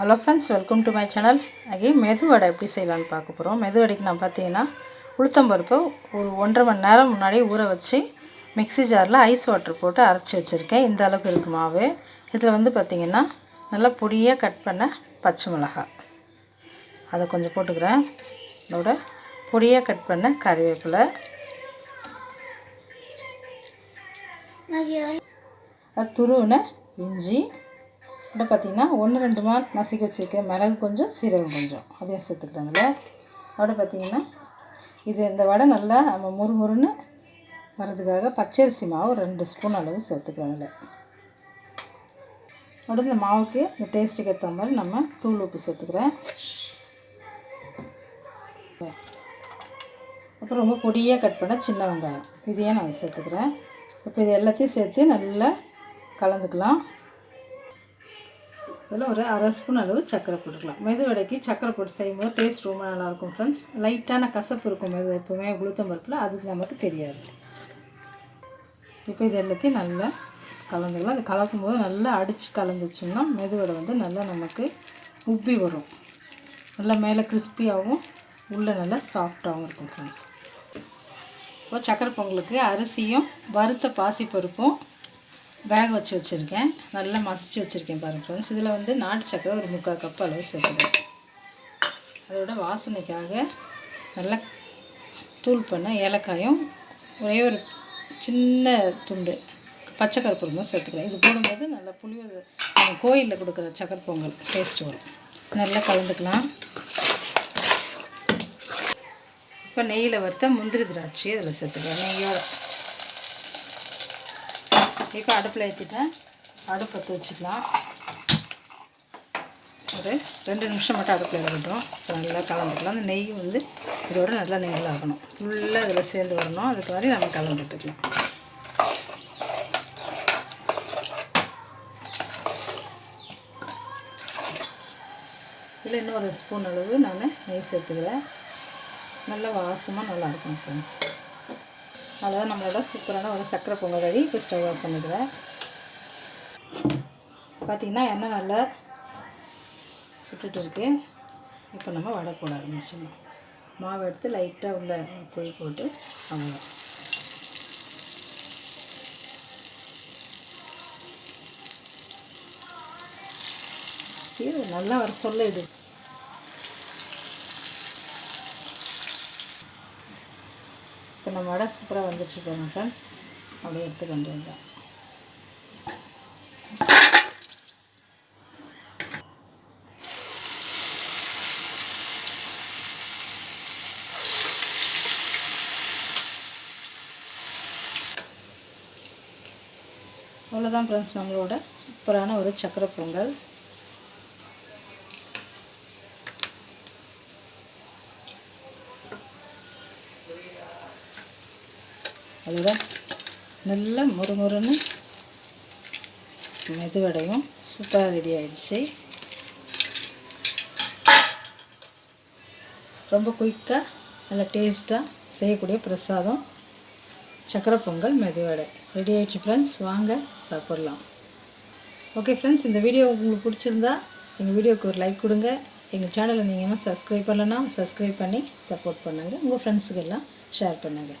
Hello friends welcome to my channel அங்கே மெதுவடை எப்படி செய்யலான்னு பார்க்க போகிறோம் மெதுவடைக்கு நான் பார்த்தீங்கன்னா உளுத்தம்பருப்பை ஒரு ஒன்றரை மணி நேரம் முன்னாடி ஊற வச்சு மிக்ஸி ஜாரில் ஐஸ் வாட்டர் போட்டு அரைச்சி வச்சுருக்கேன். இந்த அளவுக்கு இருக்கு மாவு. இதில் வந்து பார்த்திங்கன்னா நல்லா பொடியாக கட் பண்ண பச்சை மிளகாய். அதை கொஞ்சம் போட்டுக்கிறேன். அதோட பொடியாக கட் பண்ண கறிவேப்பிலை. அது துருவின இஞ்சி. இப்போ பார்த்தீங்கன்னா ஒன்று ரெண்டு மா நசுக்கி வச்சுருக்கேன் மிளகு கொஞ்சம் சீரகம் கொஞ்சம். அதையும் சேர்த்துக்கிறேன் அதில் அதோட பார்த்தீங்கன்னா இது இந்த வடை நல்லா நம்ம முறுமுறுன்னு வரதுக்காக பச்சரிசி மாவு ரெண்டு ஸ்பூன் அளவு சேர்த்துக்கிறேன் அதில் அதோட இந்த மாவுக்கு இந்த டேஸ்ட்டுக்கு ஏற்ற மாதிரி நம்ம தூள் உப்பு சேர்த்துக்கிறேன். அப்புறம் ரொம்ப பொடியாக கட் பண்ண சின்ன வெங்காயம். இதையே நான் சேர்த்துக்கிறேன். இப்போ இது எல்லாத்தையும் சேர்த்து நல்லா கலந்துக்கலாம். இதில் ஒரு அரை ஸ்பூன் அளவு சர்க்கரை போட்டுக்கலாம். மெது வடைக்கு சர்க்கரை போட்டு செய்யும்போது டேஸ்ட் ரொம்ப நல்லாயிருக்கும் ஃப்ரெண்ட்ஸ் லைட்டான கசப்பு இருக்கும் மெது எப்போவுமே உளுத்தம் பருப்பில் அது நமக்கு தெரியாது. இப்போ இது எல்லாத்தையும் நல்லா கலந்துக்கலாம். அது கலக்கும் போது நல்லா அடித்து கலந்துச்சோம்னா மெதுவடை வந்து நல்லா நமக்கு உப்பி வரும். நல்லா மேலே கிறிஸ்பியாகவும் உள்ளே நல்லா சாஃப்டாகவும் இருக்கும் ஃப்ரெண்ட்ஸ் இப்போ சக்கரை பொங்கலுக்கு அரிசியும் வறுத்த பாசிப்பருப்பும் வேக வச்சு வச்சுருக்கேன். நல்லா மசிச்சு வச்சுருக்கேன் பாருங்கள் ஃப்ரெண்ட்ஸ் இதில் வந்து நாட்டு சக்கரை ஒரு முக்கால் கப் அளவு சேர்த்துக்கிறேன். அதோட வாசனைக்காக நல்லா தூள் பண்ண ஏலக்காயும் ஒரே ஒரு சின்ன துண்டு பச்சை கருப்பூரமும் சேர்த்துக்கிறேன். இது போடும்போது நல்லா புளியோதரை நம்ம கோயிலில் கொடுக்குற சக்கரை பொங்கல் டேஸ்ட் வரும். நல்லா கலந்துக்கலாம். இப்போ நெய்யில் வறுத்த முந்திரி திராட்சை அதில் சேர்த்துக்கலாம் நெய்யோட. இப்போ அடுப்பில் ஏற்றிட்டேன். அடுப்பு பற்ற வச்சுக்கலாம். ஒரு ரெண்டு நிமிஷம் மட்டும் அடுப்பில் இருக்கட்டும். நல்லா கலந்துக்கலாம். அந்த நெய் வந்து இதோட நல்லா நெய்யில் ஆகணும் ஃபுல்லாக இதில் சேர்ந்து வரணும். அதுக்கு மாதிரி நம்ம கலந்துட்டுக்கலாம் இதில் இன்னொரு ஸ்பூன் அளவு நான் நெய் சேர்த்துக்கிறேன். நல்லா வாசமாக நல்லாயிருக்கும் ஃப்ரெண்ட்ஸ் அதாவது நம்மளோட சூப்பரான ஒரு சக்கரை பொங்கல் ரெடி. இப்போ ஸ்டவ் ஆஃப் பண்ணிக்கிறேன் பார்த்திங்கன்னா எண்ணெய் நல்லா சுட்டுட்டு இருக்கு. இப்போ நம்ம வடை போட ஆரம்பிச்சிடணும் மாவு எடுத்து லைட்டாக உள்ள பொய் போட்டு அவ்வளோ இது நல்லா வர சொல்ல இது. இப்போ நம்ம வடை சூப்பராக வந்துடுச்சு பாருங்க ஃப்ரெண்ட்ஸ். அப்படியே எடுத்து கொண்டு வந்தோம் அவ்வளோதான் ஃப்ரெண்ட்ஸ் நம்மளோட சூப்பரான ஒரு சக்கரை பொங்கல். அதுதான் நல்லா முறுமுறுன்னு மெதுவடையும். சூப்பராக ரெடி ஆகிடுச்சு ரொம்ப குயிக்காக நல்லா டேஸ்ட்டாக செய்யக்கூடிய பிரசாதம். சக்கரை பொங்கல் மெதுவடை. ரெடி ஆகிடுச்சு ஃப்ரெண்ட்ஸ் வாங்க சாப்பிட்லாம். ஓகே ஃப்ரெண்ட்ஸ் இந்த வீடியோ உங்களுக்கு பிடிச்சிருந்தா எங்கள் வீடியோவுக்கு ஒரு லைக் கொடுங்க. எங்கள் சேனலை நீங்கள் என்ன சப்ஸ்கிரைப் பண்ணலன்னா சப்ஸ்கிரைப் பண்ணி சப்போர்ட் பண்ணுங்கள் உங்கள் ஃப்ரெண்ட்ஸுக்கெல்லாம் ஷேர் பண்ணுங்கள்